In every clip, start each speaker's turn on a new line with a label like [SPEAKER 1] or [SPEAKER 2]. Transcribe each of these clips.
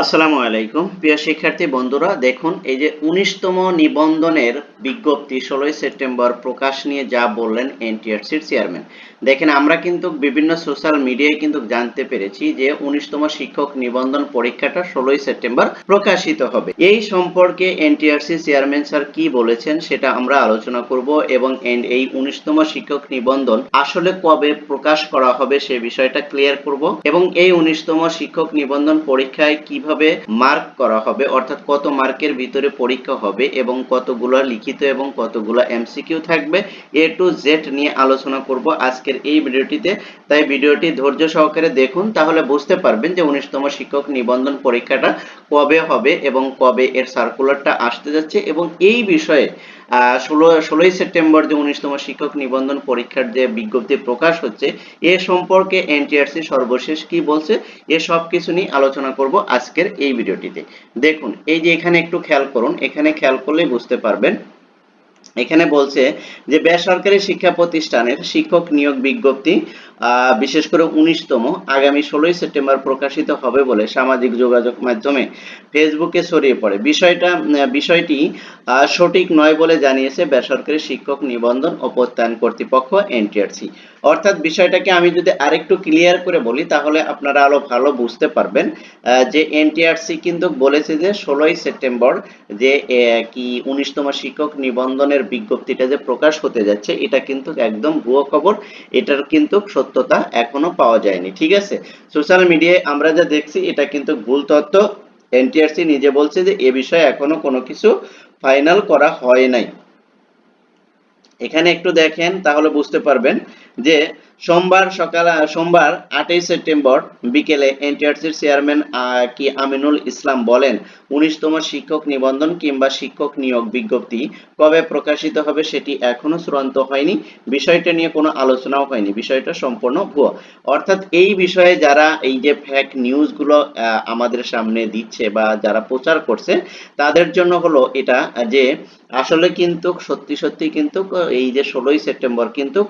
[SPEAKER 1] আসসালামু আলাইকুম। প্রিয় শিক্ষার্থী বন্ধুরা, দেখুন, এই যে উনিশতম নিবন্ধনের বিজ্ঞপ্তি ষোলোই সেপ্টেম্বর প্রকাশ নিয়ে যা বললেন এনটিআরসির চেয়ারম্যান। দেখেন, আমরা কিন্তু বিভিন্ন সোশ্যাল মিডিয়ায় কিন্তু জানতে পেরেছি যে উনিশতম শিক্ষক নিবন্ধন পরীক্ষাটা ষোলোই সেপ্টেম্বর প্রকাশিত হবে। এই সম্পর্কে এনটিআরসি চেয়ারম্যান স্যার কি বলেছেন সেটা আমরা আলোচনা করব এবং এই উনিশতম শিক্ষক নিবন্ধন আসলে কবে প্রকাশ করা হবে সে বিষয়টা ক্লিয়ার করব এবং এই উনিশতম শিক্ষক নিবন্ধন পরীক্ষায় কীভাবে মার্ক করা হবে, অর্থাৎ কত মার্কের ভিতরে পরীক্ষা হবে এবং কতগুলো লিখিত এবং কতগুলো এমসিকিউ থাকবে, এ টু জেড নিয়ে আলোচনা করব। আজকের এই ভিডিওটিতে। তাই ভিডিওটি ধৈর্য সহকারে দেখুন, তাহলে বুঝতে পারবেন যে উনিশতম শিক্ষক নিবন্ধন পরীক্ষাটা কবে হবে এবং কবে এর সার্কুলারটা আসতে যাচ্ছে এবং এই বিষয়ে ষোলো, ষোলোই সেপ্টেম্বর যে উনিশতম শিক্ষক নিবন্ধন পরীক্ষার যে বিজ্ঞপ্তি প্রকাশ হচ্ছে, এ সম্পর্কে এনটিআরসি সর্বশেষ কি বলছে, এ সব কিছু নিয়ে আলোচনা করব আজকের এই ভিডিওটিতে। দেখুন, এই যে এখানে একটু খেয়াল করুন, এখানে খেয়াল করলেই বুঝতে পারবেন এখানে বলছে যে বেসরকারি শিক্ষা প্রতিষ্ঠানের শিক্ষক নিয়োগ বিজ্ঞপ্তি বিশেষ করে উনিশতম, আগামী ষোলোই সেপ্টেম্বর প্রকাশিত হবে বলে সামাজিক যোগাযোগ মাধ্যমে ফেসবুকে ছড়িয়ে পড়ে। বিষয়টা বিষয়টি সঠিক নয় বলে জানিয়েছে বেসরকারি শিক্ষক নিবন্ধন ও প্রত্যয়ন কর্তৃপক্ষ এনটিআরসি। অর্থাৎ বিষয়টাকে আমি যদি আরেকটু ক্লিয়ার করে বলি, তাহলে আপনারা আরও ভালো বুঝতে পারবেন যে এনটিআরসি কিন্তু বলেছে যে ষোলোই সেপ্টেম্বর যে কি উনিশতম শিক্ষক নিবন্ধনের বিজ্ঞপ্তিটা যে প্রকাশ হতে যাচ্ছে, এটা কিন্তু একদম ভুয়ো খবর। এটার কিন্তু সত্যতা এখনও পাওয়া যায়নি, ঠিক আছে? সোশ্যাল মিডিয়ায় আমরা যা দেখছি, এটা কিন্তু ভুল তথ্য। এনটিআরসি নিজে বলছে যে, এ বিষয়ে এখনও কোনো কিছু ফাইনাল করা হয় নাই। এখানে একটু দেখেন, তাহলে বুঝতে পারবেন যে সোমবার সকাল সোমবার আটই সেপ্টেম্বর বিকেলে এনটিআরসির চেয়ারম্যান কি আমিনুল ইসলাম বলেন, উনিশতম শিক্ষক নিবন্ধন কিংবা শিক্ষক নিয়োগ বিজ্ঞপ্তি কবে প্রকাশিত হবে সেটি এখনও চূড়ান্ত হয়নি। বিষয়টা নিয়ে কোনো আলোচনাও হয়নি। বিষয়টা সম্পূর্ণ ভুয়ো। অর্থাৎ এই বিষয়ে যারা এই যে ফেক নিউজগুলো আমাদের সামনে দিচ্ছে বা যারা প্রচার করছে, তাদের জন্য হলো এটা যে আসলে কিন্তু সত্যি সত্যি কিন্তু এই যে ষোলোই সেপ্টেম্বর কিন্তু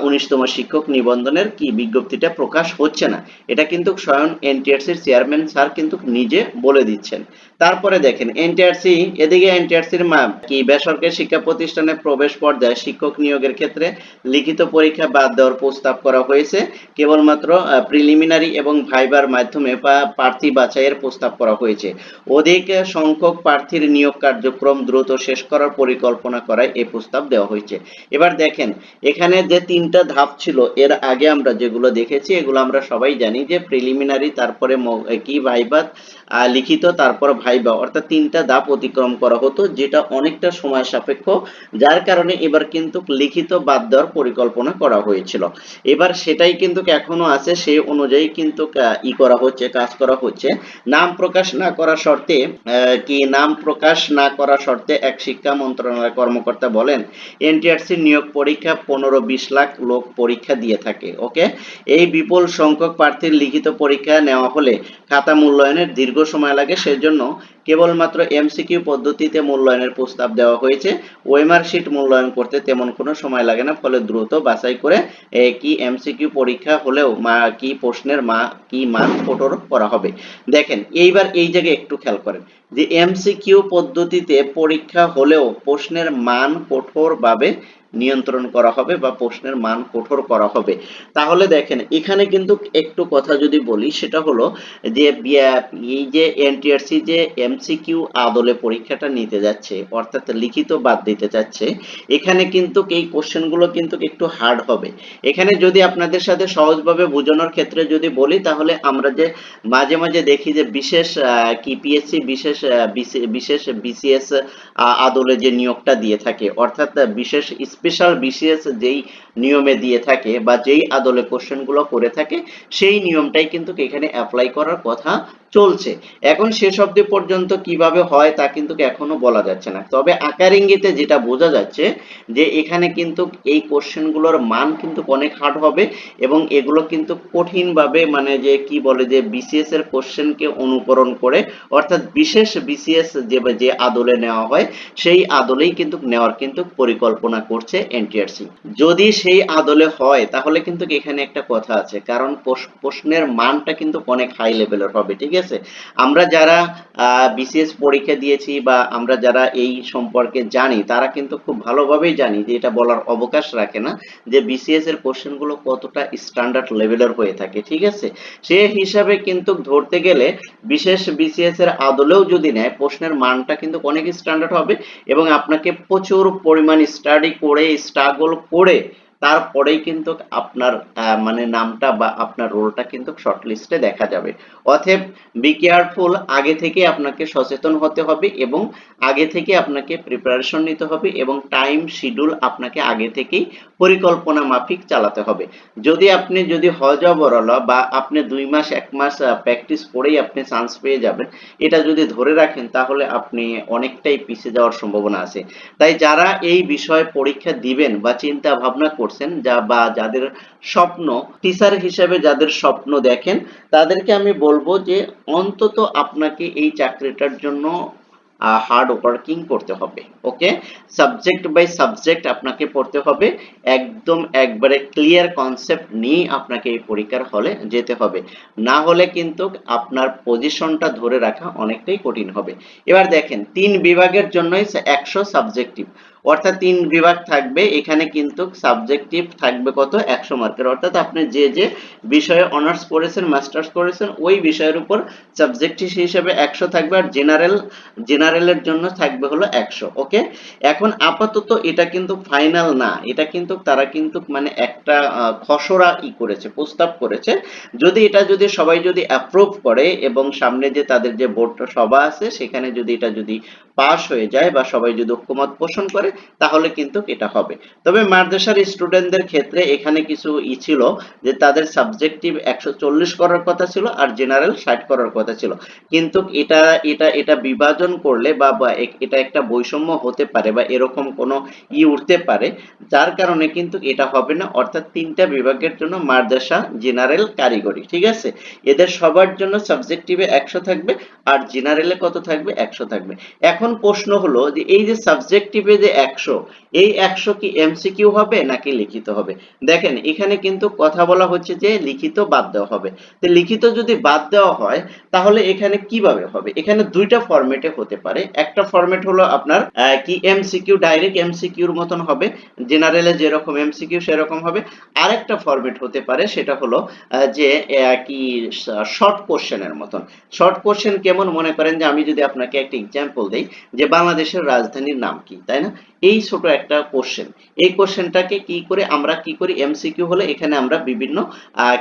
[SPEAKER 1] উনিশতম শিক্ষক নিবন্ধনের কি বিজ্ঞপ্তিটা প্রকাশ হচ্ছে না। এটা কিন্তু স্বয়ং এনটিআরসির চেয়ারম্যান স্যার কিন্তু নিজে বলে দিচ্ছেন। তারপরে দেখেন, এনটিআরসি, এদিকে এনটিআরসির মা কি বেসরকারি শিক্ষা প্রতিষ্ঠানে প্রবেশ পর্যায়ে শিক্ষক নিয়োগের ক্ষেত্রে লিখিত পরীক্ষা বাদ দেওয়ার প্রস্তাব করা হয়েছে। কেবলমাত্র প্রিলিমিনারি এবং ভাইবার মাধ্যমে পা- প্রার্থী বাছাইয়ের প্রস্তাব করা হয়েছে। অধিক সংখ্যক প্রার্থীর নিয়োগ কার্যক্রম দ্রুত শেষ করার পরিকল্পনা করায় এই প্রস্তাব দেওয়া হয়েছে। এবার দেখেন, এখানে যে তিনটা ধাপ ছিল, এর আগে আমরা যেগুলো দেখেছি, এগুলো আমরা সবাই জানি যে প্রিলিমিনারি তারপরে কি ভাইবাত লিখিত, তারপর ভাইবা, অর্থাৎ তিনটা ধাপ অতিক্রম করা হতো, যেটা অনেকটা সময় সাপেক্ষ, যার কারণে এবার কিন্তু লিখিত বাদ দেওয়ার পরিকল্পনা করা হয়েছিল। এবার সেটাই কিন্তু এখনও আছে সেই অনুযায়ী কিন্তু ই করা হচ্ছে, কাজ করা হচ্ছে। নাম প্রকাশ না করা শর্তে কি নাম প্রকাশ না করা শর্তে এক শিক্ষা মন্ত্রণালয়ের কর্মকর্তা বলেন এনটিআরসি নিয়োগ পরীক্ষা পনেরো বিশ লাখ লোক পরীক্ষা দিয়ে থাকে, ওকে? এই বিপুল সংখ্যক প্রার্থীর লিখিত পরীক্ষা নেওয়া হলে খাতা মূল্যায়নের দীর্ঘ সময় লাগে, সেজন্য কেবলমাত্র এমসিকিউ পদ্ধতিতে মূল্যায়নের প্রস্তাব দেওয়া হয়েছে। ওয়েমার শিট মূল্যায়ন করতে তেমন কোনো সময় লাগে না, ফলে দ্রুত বাছাই করে কি এমসিকিউ পরীক্ষা হলেও মা কি প্রশ্নের মা কি মান কঠোর করা হবে? দেখেন, এইবার এই জায়গায় একটু খেয়াল করেন, যে এমসিকিউ পদ্ধতিতে পরীক্ষা হলেও প্রশ্নের মান কঠোরভাবে নিয়ন্ত্রণ করা হবে বা প্রশ্নের মান কঠোর করা হবে। তাহলে দেখেন এখানে কিন্তু একটু কথা যদি বলি সেটা হলো যে এই যে এনটিআরসি যে এমসিকিউ আদলে পরীক্ষাটা নিতে যাচ্ছে অর্থাৎ লিখিত বাদ দিতে চাচ্ছে এখানে কিন্তু এই কোশ্চেনগুলো কিন্তু একটু হার্ড হবে। এখানে যদি আপনাদের সাথে সহজভাবে বোঝানোর ক্ষেত্রে যদি বলি তাহলে আমরা যে মাঝে মাঝে দেখি যে বিশেষ আহ, কি পিএসসি বিশেষ বিশেষ বিসিএস আদলে যে নিয়োগটা দিয়ে থাকে অর্থাৎ বিশেষ স্পেশাল বিসিএস যেই নিয়মে দিয়ে থাকে বা যেই আদলে কোশ্চেনগুলো করে থাকে, সেই নিয়মটাই কিন্তু এখানে অ্যাপ্লাই করার কথা চলছে। এখন শেষ অবধি পর্যন্ত কীভাবে হয় তা কিন্তু এখনও বলা যাচ্ছে না। তবে আকার ইঙ্গিতে যেটা বোঝা যাচ্ছে যে এখানে কিন্তু এই কোশ্চেনগুলোর মান কিন্তু অনেক হার্ড হবে এবং এগুলো কিন্তু কঠিনভাবে মানে যে কি বলে যে বিসিএস এর কোশ্চেনকে অনুকরণ করে, অর্থাৎ বিশেষ বিসিএস যে যে আদলে নেওয়া হয়, সেই আদলেই কিন্তু নেওয়ার কিন্তু পরিকল্পনা করছে। হচ্ছে এনটিআরসি যদি সেই আদলে হয়, তাহলে কিন্তু এখানে একটা কথা আছে, কারণ প্রশ্নের মানটা কিন্তু অনেক হাই লেভেলের হবে, ঠিক আছে? আমরা যারা বিসিএস পরীক্ষা দিয়েছি বা আমরা যারা এই সম্পর্কে জানি, তারা কিন্তু খুব ভালোভাবেই জানি যে এটা বলার অবকাশ রাখে না, যে বিসিএস এর কোশ্চেনগুলো কতটা স্ট্যান্ডার্ড লেভেলের হয়ে থাকে, ঠিক আছে? সে হিসাবে কিন্তু ধরতে গেলে, বিশেষ বিসিএস এর আদলেও যদি নেয়, প্রশ্নের মানটা কিন্তু অনেক স্ট্যান্ডার্ড হবে এবং আপনাকে প্রচুর পরিমাণ স্টাডি করে স্ট্রাগল করে তারপরেই কিন্তু আপনার মানে নামটা বা আপনার রোলটা কিন্তু শর্ট লিস্টে দেখা যাবে। অতএব বি কেয়ারফুল আগে থেকে আপনাকে সচেতন হতে হবে এবং আগে থেকে আপনাকে প্রিপারেশন নিতে হবে এবং টাইম শিডিউল আপনাকে আগে থেকেই পরিকল্পনা মাফিক চালাতে হবে। যদি আপনি, যদি হজবরল বা আপনি দুই মাস, এক মাস প্র্যাকটিস করেই আপনি চান্স পেয়ে যাবেন, এটা যদি ধরে রাখেন তাহলে আপনি অনেকটাই পিছিয়ে যাওয়ার সম্ভাবনা আছে। তাই যারা এই বিষয়ে পরীক্ষা দিবেন বা চিন্তা ভাবনা করছেন যা বা যাদের স্বপ্ন টিচার হিসেবে যাদের স্বপ্ন দেখেন, তাদেরকে আমি বলব যে অন্তত আপনাকে এই চাকরিটার জন্য হার্ড ওয়ার্কিং করতে হবে ওকে সাবজেক্ট বাই সাবজেক্ট আপনাকে পড়তে হবে, একদম একবারে ক্লিয়ার কনসেপ্ট নিয়ে আপনাকে এই পরীক্ষার হলে যেতে হবে। না হলে কিন্তু আপনার পজিশনটা ধরে রাখা অনেকটাই কঠিন হবে। এবার দেখেন, তিন বিভাগের জন্যই একশো সাবজেক্টিভ অর্থাৎ তিন বিভাগ থাকবে, এখানে কিন্তু সাবজেক্টিভ থাকবে কত? একশো মার্কের অর্থাৎ আপনি যে যে বিষয়ে অনার্স করেছেন মাস্টার্স করেছেন, ওই বিষয়ের উপর সাবজেক্টিভ হিসেবে একশো থাকবে আর জেনারেল জেনারেলের জন্য থাকবে হলো একশো ওকে এখন আপাতত এটা কিন্তু ফাইনাল না। এটা কিন্তু তারা কিন্তু মানে একটা খসড়া ই করেছে, প্রস্তাব করেছে। যদি এটা যদি সবাই যদি অ্যাপ্রুভ করে এবং সামনে যে তাদের যে বোর্ড সভা আছে, সেখানে যদি এটা যদি পাস হয়ে যায় বা সবাই যদি ঐক্যমত পোষণ করে, তাহলে কিন্তু এটা হবে। তবে মাদ্রাসার স্টুডেন্টদের ক্ষেত্রে এখানে কিছু ই ছিল যে তাদের সাবজেক্টিভ একশো চল্লিশ করার কথা ছিল আর জেনারেল ষাট করার কথা ছিল। কিন্তু এটা এটা এটা বিভাজন করলে বা এটা একটা বৈষম্য হতে পারে বা এরকম কোনো ই উঠতে পারে, যার কারণে কিন্তু এটা হবে না। অর্থাৎ তিনটা বিভাগের জন্য মাদ্রাসা জেনারেল কারিগরি, ঠিক আছে? এদের সবার জন্য সাবজেক্টিভে একশো থাকবে আর জেনারেলে কত থাকবে? একশো থাকবে। এখন প্রশ্ন হলো যে এই যে সাবজেক্টিভে যে একশো, এই একশো কি এমসিকিউ হবে নাকি লিখিত হবে? দেখেন, এখানে কিন্তু কথা বলা হচ্ছে যে লিখিত বাদ দেওয়া হবে। তো লিখিত যদি বাদ দেওয়া হয়, তাহলে এখানে কীভাবে হবে? এখানে দুইটা ফরম্যাটে হতে পারে। একটা ফরম্যাট হলো আপনার কি এমসিকিউ, ডাইরেক্ট এমসিকিউর মতন হবে, জেনারেলে যেরকম এমসিকিউ সেরকম হবে। আরেকটা ফরম্যাট হতে পারে, সেটা হলো যে কি শর্ট কোশ্চেনের মতন। শর্ট কোশ্চেন কেমন মনে করেন যে আমি যদি আপনাকে একটা এক্সাম্পল দেই যে বাংলাদেশের রাজধানীর নাম কি, তাই না? এই ছোট একটা কোশ্চেন এই কোশ্চেনটাকে কি করে আমরা কি করি? এমসিকিউ হলে এখানে আমরা বিভিন্ন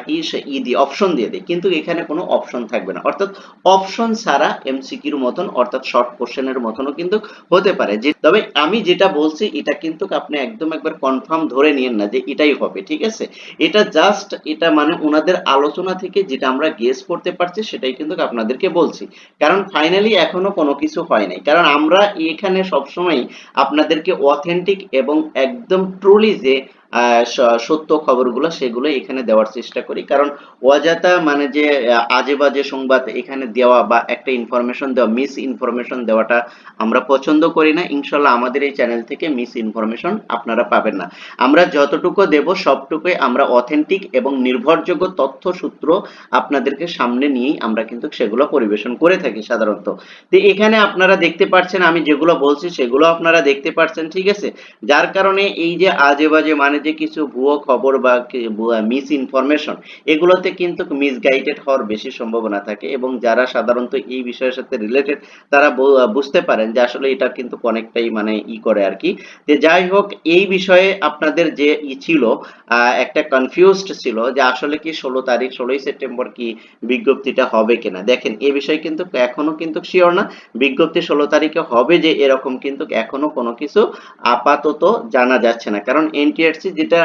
[SPEAKER 1] কি ই দিয়ে অপশন দিয়ে দিই। কিন্তু এখানে কোনো অপশন থাকবে না। অর্থাৎ অপশন ছাড়া এমসিকিউর মতন, অর্থাৎ শর্ট কোশ্চেনের মতনও কিন্তু হতে পারে। যে, তবে আমি যেটা বলছি, এটা কিন্তু আপনি একদম একবার কনফার্ম ধরে নিয়েন না যে এটাই হবে, ঠিক আছে? এটা জাস্ট এটা মানে ওনাদের আলোচনা থেকে যেটা আমরা গেস করতে পারছি, সেটাই কিন্তু আপনাদেরকে বলছি। কারণ ফাইনালি এখনও কোনো কিছু হয় নাই। কারণ আমরা এখানে সবসময় আপনাদেরকে অথেন্টিক এবং একদম ট্রুলি যে সত্য খবরগুলো সেগুলো এখানে দেওয়ার চেষ্টা করি। কারণ অযথা মানে যে আজে বাজে সংবাদ এখানে দেওয়া বা একটা ইনফরমেশন দেওয়া মিস ইনফরমেশন দেওয়াটা আমরা পছন্দ করি না। ইনশাল্লাহ আমাদের এই চ্যানেল থেকে মিস ইনফরমেশন আপনারা পাবেন না। আমরা যতটুকু দেব সবটুকুই আমরা অথেন্টিক এবং নির্ভরযোগ্য তথ্য সূত্র আপনাদেরকে সামনে নিয়েই আমরা কিন্তু সেগুলো পরিবেশন করে থাকি সাধারণত। তো এখানে আপনারা দেখতে পাচ্ছেন আমি যেগুলো বলছি সেগুলো আপনারা দেখতে পাচ্ছেন ঠিক আছে? যার কারণে এই যে আজে বাজে মানে যে কিছু ভুয়ো খবর বা মিস ইনফরমেশন এগুলোতে কিন্তু মিসগাইডেড হওয়ার বেশি সম্ভাবনা থাকে এবং যারা সাধারণত এই বিষয়ের সাথে রিলেটেড তারা বুঝতে পারেন যে আসলে এটা কিন্তু অনেকটাই মানে ই করে আর কি। যে যাই হোক, এই বিষয়ে আপনাদের যে ই ছিল একটা কনফিউজড ছিল যে আসলে কি ষোলো তারিখ, ষোলোই সেপ্টেম্বর কি বিজ্ঞপ্তিটা হবে কিনা। দেখেন, এ বিষয়ে কিন্তু এখনও কিন্তু শিওর না। বিজ্ঞপ্তি ষোলো তারিখে হবে যে এরকম কিন্তু এখনও কোনো কিছু আপাতত জানা যাচ্ছে না। কারণ এনটিআরসি যেটা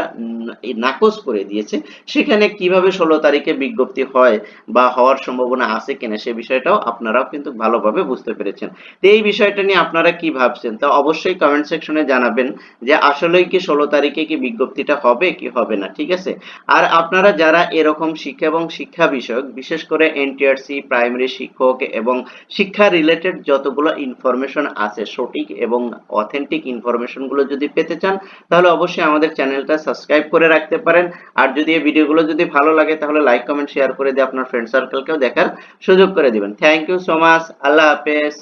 [SPEAKER 1] নাকচ করে দিয়েছে, সেখানে কীভাবে ষোলো তারিখে বিজ্ঞপ্তি হয় বা হওয়ার সম্ভাবনা আছে কিনা সে বিষয়টাও আপনারাও কিন্তু ভালোভাবে বুঝতে পেরেছেন। তো এই বিষয়টা নিয়ে আপনারা কি ভাবছেন? তা অবশ্যই কমেন্ট সেকশনে জানাবেন যে আসলেই কি ষোলো তারিখে কি বিজ্ঞপ্তিটা হবে কি হবে না, ঠিক আছে? আর আপনারা যারা এরকম শিক্ষা এবং শিক্ষা বিষয়ক, বিশেষ করে এনটিআরসি প্রাইমারি শিক্ষক এবং শিক্ষা রিলেটেড যতগুলো ইনফরমেশন আছে, সঠিক এবং অথেন্টিক ইনফরমেশনগুলো যদি পেতে চান, তাহলে অবশ্যই আমাদের চ্যানেলটা সাবস্ক্রাইব করে রাখতে পারেন। আর যদি এই ভিডিওগুলো যদি ভালো লাগে, তাহলে লাইক কমেন্ট শেয়ার করে দিয়ে আপনার ফ্রেন্ড সার্কেলকেও দেখার সুযোগ করে দিবেন। থ্যাংক ইউ সো মাচ আল্লাহ হাফেজ।